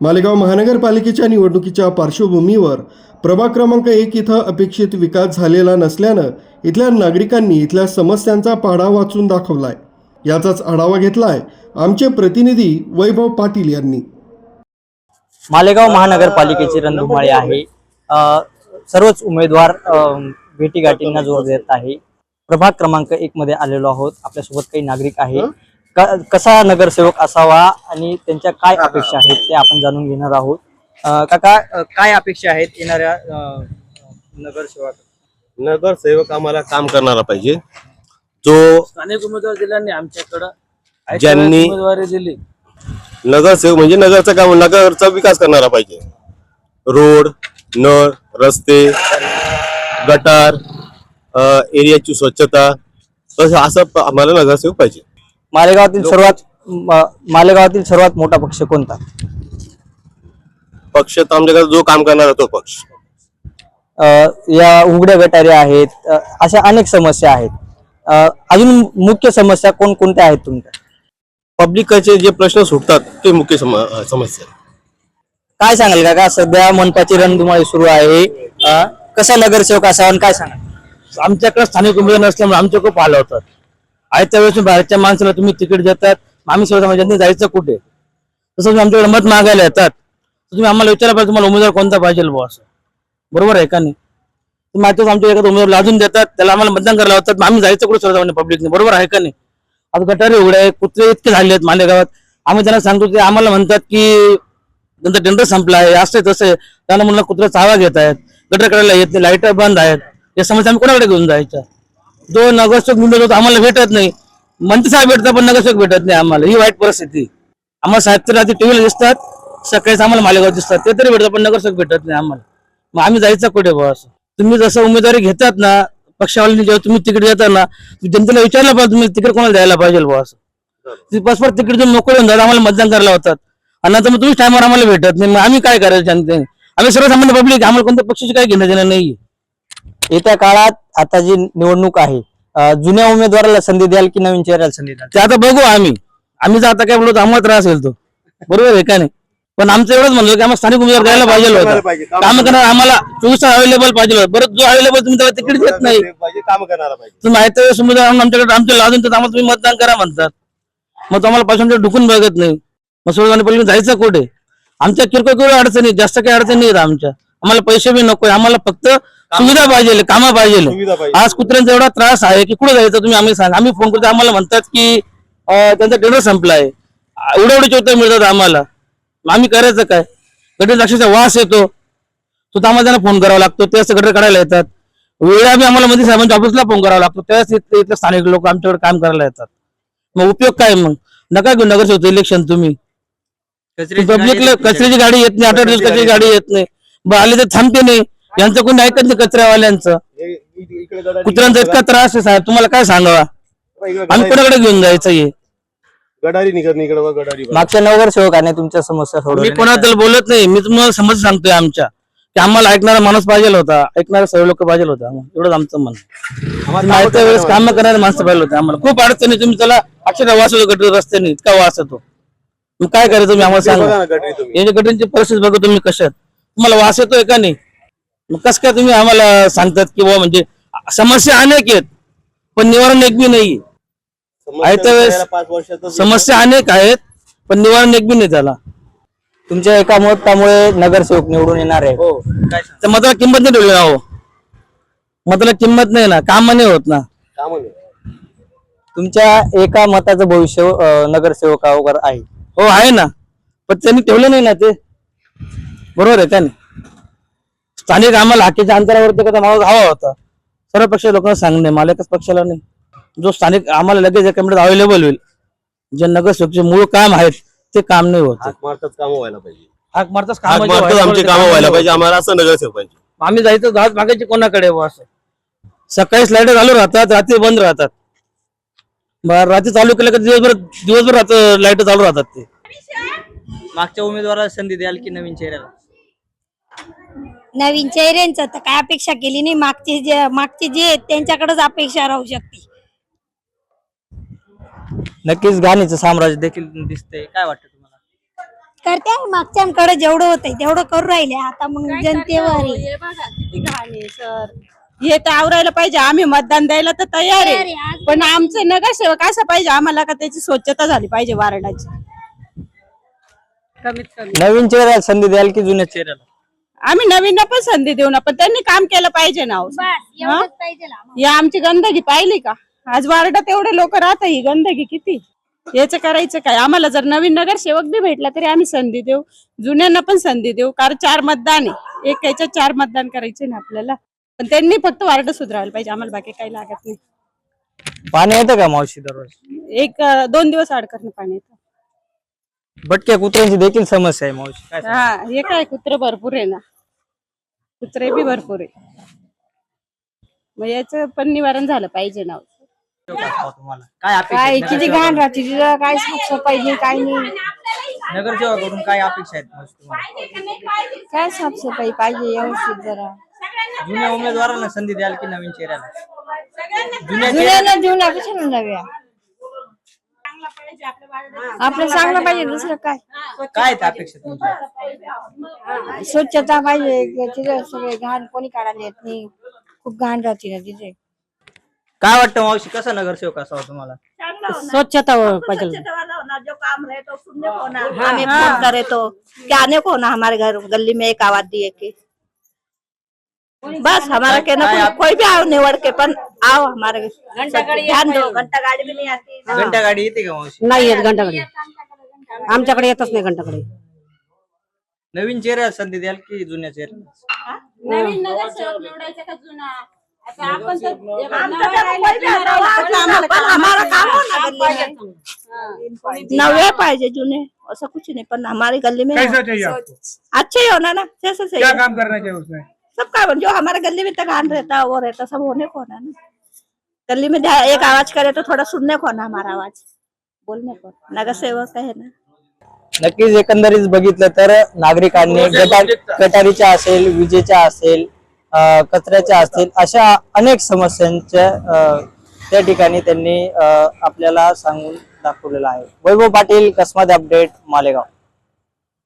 मालेगाव महानगरपालिकेच्या निवडणुकीच्या पार्श्वभूमीवर प्रभाग क्रमांक एक इथं अपेक्षित विकास झालेला नसल्यानं इथल्या नागरिकांनी इथल्या समस्यांचा पाढा वाचून दाखवलाय. याचाच आढावा घेतलाय आमचे प्रतिनिधी वैभव पाटील यांनी. मालेगाव महानगरपालिकेची रणधुमाळी आहे. सर्वच उमेदवार भेटीगाठींना जोर देत आहे. प्रभाग क्रमांक एक मध्ये आलेलो आहोत. आपल्यासोबत काही नागरिक आहे क- कसा नगरसेवक असावा आणि त्यांच्या काय अपेक्षा आहेत ते आपण जाणून घेणार आहोत. अ, काका अ, काय अपेक्षा आहेत येणाऱ्या अ, नगरसेवक? नगरसेवक आम्हाला काम करणारा पाहिजे. जो स्थानिक उमेदवार दिल्याने आमच्याकडं ज्यांनी- उमेदवारी दिली. नगरसेवक म्हणजे नगरचा काम नगरचा विकास करणारा पाहिजे. रोड नळ रस्ते गटार अ, एरियाची स्वच्छता तसं असं प- आम्हाला नगरसेवक पाहिजे. मालेगावातील सर्वात म- मालेगावातील सर्वात मोठा पक्ष कोणता? पक्ष तर आमच्याकडे जो काम करणारा तो पक्ष. अ, या उघड्या गटारी आहेत अ, अशा अनेक समस्या आहेत. अ, अजून मुख्य समस्या कोण कोणत्या आहेत तुमच्या? पब्लिकचे जे प्रश्न सुटतात ते मुख्य सम- समस्या आहे. काय सांगाल काका? सध्या मनपाची रणधुमाळी सुरू आहे. अ, कसा नगरसेवक असावा आणि काय सांगाल? आमच्याकडे स्थानिक उमेदवार नसल्यामुळे आमचे खूप हाल होतात आयत्या वेळेस बाहेरच्या माणसाला तुम्ही तिकीट देतात. आम्ही सर्व समाजाने म्हणजे जायचं कुठे? तसं तुम्ही आमच्याकडे मत मागायला येतात. तर तुम्ही आम्हाला विचारला पाहिजे तुम्हाला उमेदवार कोणता पाहिजे बॉस असं. बरोबर आहे का नाही? तुम्ही आता आमच्या एखादा उमेदवार लाजून देतात त्याला आम्हाला मतदान करायला होतात आम्ही जायचं कुठे सर्वसामान्य पब्लिकने बरोबर आहे का नाही? आता गटारे उघडे आहे कुत्रे इतके झाले आहेत मालेगावात आम्ही त्यांना सांगतो ते आम्हाला म्हणतात की नंतर टेंडर संपला आहे असं तसं आहे. त्यांना म्हणलं कुत्रा चावा घेत आहेत गटर करायला येत नाही लाइट बंद आहेत. या समस्या आम्ही कोणाकडे घेऊन जायच्या? जो नगरसेवक निवडून होतो आम्हाला भेटत नाही. मंत्री साहेब भेटतात पण नगरसेवक भेटत नाही आम्हाला. ही वाईट परिस्थिती. आम्हाला साहेब तर रात्री टीव्हीला दिसतात सकाळीच आम्हाला मालेगाव दिसतात. ते तरी भेटतात पण नगरसेवक भेटत नाही आम्हाला. मग आम्ही जायचं कुठे बुवा असं? तुम्ही जसं उमेदवारी घेतात ना पक्षावाल्यांनी जेव्हा तुम्ही तिकीट देता ना तुम्ही जनतेला विचारलं पाहिजे तुम्ही तिकीट कोणाला द्यायला पाहिजे बुवा असं? परस्पर तिकीट देऊन मोकळे होऊन जातात आम्हाला मतदान करायला होतात आणि नंतर मग तुम्ही टायमावर आम्हाला भेटत नाही. मग आम्ही काय करायचं जनतेने? आम्ही सर्वसामान्य पब्लिक आम्हाला कोणत्या पक्षाची काही घेणं देणं नाही येत्या काळात आता जी निवडणूक आहे जुन्या उमेदवाराला संधी द्याल की नवीन चेहऱ्याला संधी द्याल? ते आता बघू आम्ही. आम्ही जर आता काय बोलतो आम्हाला त्रास येईल तो. बरोबर आहे का नाही? पण आमचं एवढंच म्हणलं की आम्हाला स्थानिक उमेदवार द्यायला पाहिजे होतं. काम करणार आम्हाला चोवीस अवेलेबल पाहिजे होतं. बरं जो अवेलेबल तुम्ही त्याला तिकीट देत नाही. काम करणारा पाहिजे. तुम्ही माहिती वेळेस उमेदवार आणून आमच्याकडे आमच्या लाजून तर आम्हाला तुम्ही मतदान करा म्हणतात. मग तुम्हाला पैशांच्या ढुकून बघत नाही. मग सोडून पहिले जायचं कुठे? आमच्या किरकोळ किरकोळ अडचणी आहेत, जास्त काही अडचणी नाहीत आमच्या. आम्हाला पैसे बी नको आम्हाला फक्त सुविधा पाहिजे कामं पाहिजे. सुविधा पाहिजे. आज कुत्र्यांचा एवढा त्रास आहे की कुठे जायचं तुम्ही? आम्ही सांग आम्ही फोन करतो. आम्हाला म्हणतात की अं, त्यांचा टेंडर संपलाय. एवढे एवढे चौथ्या मिळतात आम्हाला. मग आम्ही करायचं काय? गटर लक्षाचा वास येतो. तो आम्हाला त्यांना फोन करावा लागतो. त्याच गटर काढायला येतात. वेळा बी आम्हाला मंत्री साहेबांच्या ऑफिसला फोन करावा लागतो. त्याच इथले इथले स्थानिक लोक आमच्याकडे काम करायला येतात. मग उपयोग काय मग? नका घेऊ नगरसेवक इलेक्शन तुम्ही. पब्लिकला कचऱ्याची गाडी येत नाही. आठ आठ दिवस कचऱ्याची गाडी येत नाही. बरं आले तर थांबते नाही. यांचं कोणी ऐकत नाही कचऱ्यावाल्यांचं? कुत्र्यांचा इतका त्रास आहे साहेब तुम्हाला काय सांगावा? आम्ही कोणाकडे घेऊन जायचं हे? गडारी निघत नाही इकडे बघ, गडारी. मागच्या नगरसेवकाने तुमच्या समस्या मी सोडवल्या कोणाबद्दल बोलत नाही मी तुम्हाला समज सांगतोय आमच्या. की आम्हाला ऐकणारा माणूस पाहिजे होता ऐकणारे सर्व लोक पाहिजे होता एवढंच आमचं मन माहिती वेळेस काम करणारे माणसं पाहिजे होते आम्हाला. खूप अडचणी तुम्ही त्याला अक्षर वास होतो गटर रस्त्याने इतका वास येतो. मग काय करायचं तुम्ही आम्हाला सांगा. गटारी तुम्ही. याच्या गटरीची परिस्थिती बघा तुम्ही कशात. तुम्हाला वास येतोय का नाही? मग कसं काय तुम्ही आम्हाला सांगतात की बुवा म्हणजे समस्या अनेक आहेत पण निवारण एक बी नाही. समस्या आहे तर पाच समस्या अनेक आहेत पण निवारण एक बी नाही त्याला तुमच्या एका मतामुळे नगरसेवक निवडून येणार आहे हो. तर मताला किंमत नाही ठेवली ना हो. मताला किंमत नाही ना काम नाही होत ना. काम नाही. तुमच्या एका मताचं भविष्य अ, नगरसेवकावर आहे. हो आहे ना. पण त्यांनी ठेवलं नाही ना ते. बरोबर आहे का नाही? स्थानिक आम्हाला हाकेच्या अंतरावरती कसा माणूस हवा होता. सर्व पक्ष लोकांना सांगणे मला एकच पक्षाला नाही. जो स्थानिक आम्हाला लगेच एका मिनिटात अवेलेबल होईल. जे नगरसेवकचे मूळ काम आहेत ते काम नाही होत. हाक मारताच काम व्हायला पाहिजे. हाक मारताच आमचे काम व्हायला पाहिजे. आम्हाला असं नगरसेवक पाहिजे होत. आम्ही जायचं घात मागायची कोणाकडे बुवा असं? सकाळी लाइट चालू राहतात रात्री बंद राहतात. बरं रात्री चालू केलं का दिवसभर दिवसभर लाइट चालू राहतात ते. मागच्या उमेदवाराला संधी द्याल की नवीन चेहऱ्याला? नवीन चेहऱ्यांचं तर काय अपेक्षा केली नाही. मागचे जे मागचे जे आहेत त्यांच्याकडेच अपेक्षा राहू शकते. नक्कीच गाणीचं साम्राज्य देखील दिसतंय. काय वाटतं तुम्हाला? करते आहे मागच्यांकडे जेवढं होतंय तेवढं करू राहिले. आता मग जनतेवर आहे. हे बघा किती घाण आहे सर. हे तर आवरायला पाहिजे. आम्ही मतदान द्यायला तर तयार तयार आहे आहे. आज पण आमचे नगरसेवक असं पाहिजे. आम्हाला का त्याची स्वच्छता झाली पाहिजे वारडाची? कमीत कमी. नवीन चेहऱ्याला संधी द्याल की जुन्या चेहऱ्याला? आम्ही नवीन पण संधी देऊ ना पण त्यांनी काम केलं पाहिजे ना हो. बस एवढंच पाहिजे आम्हाला. या आमची गंदगी पाहिली का? आज वार्डात एवढे लोक राहत ही गंदगी किती? याच करायचं काय? आम्हाला जर नवीन नगरसेवक बी भेटला तरी आम्ही संधी देऊ. जुन्यांना पण संधी देऊ. कारण चार मतदान आहे. एक याच्यात चार मतदान करायचे ना आपल्याला. पण त्यांनी फक्त वार्ड सुधारायला पाहिजे. आम्हाला बाकी काही लागत नाही. पाणी येतं का मावशी दररोज? एक अं, दोन दिवस अडकणं पाणी येतं. भटक्या कुत्र्यांची देखील समस्या आहे मावशी. काय? हा हे काय कुत्र भरपूर आहे ना. कुत्रे बी भरपूर आहे. मग याचं पण निवारण झालं पाहिजे ना. तुम्हाला काय अपेक्षा काय आहेत किती घाण राहते तिथं काय साफसफाई नाही काय नाही. नगरसेवक- नगरसेवकाकडून काय अपेक्षा आहेत मावशी तुम्हाला? काय साफसफाई पाहिजे व्यवस्थित जरा. जुन्या उमेदवारांना संधी द्याल की नवीन चेहऱ्याला? जुन्या चेहऱ्या- जुन्याला देऊन कशाला नव्या आपलं चांगलं पाहिजे दुसरं काय? काय आहेत अपेक्षा तुमच्या? स्वच्छता पाहिजे. की तिथं सगळे घाण कोणी काढायला येत नाही. खूप घाण राहते ना तिथे. काय वाटतं मावशी कसा नगरसेवक असावा तुम्हाला? स्वच्छता पाहिजे. जो काम रहे तो सुनने को ना हमें फोन करे तो क्या आने को ना हमारे घर गली में एक आवाज दिए कि बस हमारा कहना कोई, कोई भी आओ निवड़ के पण आओ हमारे ध्यान दो। घंटा गाड़ी भी नहीं आती। घंटा गाडी येते का मावशी? नाही येत घंटाकडे आमच्याकडे येतच नाही घंटाकडे नवीन चेहऱ्याला संधी द्याल की जुन्या चेहऱ्याला नवीन नगरसेवक निवडायचा का जुना? आता आपण तर आमचा तर कोई भी आता आवाज ना, पण हमारा काम हो. में नवे पाहिजे जुने ऐसा कुछ नहीं पर हमारी गली में कैसा चाहिए आपको अच्छे ही होना ना जैसे क्या। काम करना चाहिए उसमें सब काम जो हमारे गली में तक आन रहता है वो रहता सब होने को ना ना? गली में एक आवाज करे तो थोड़ा सुनने को ना हमारा आवाज? बोलने को नगर सेवक है ना? नक्कीच एकंदरीत बघितलं तर नागरिकांनी गटार गटारीच्या असेल विजेच्या असेल कचऱ्याच्या असतील अशा अनेक समस्यांच्या त्या ठिकाणी त्यांनी आपल्याला सांगून दाखवलेलं आहे. वैभव पाटील कसमाद अपडेट मालेगाव.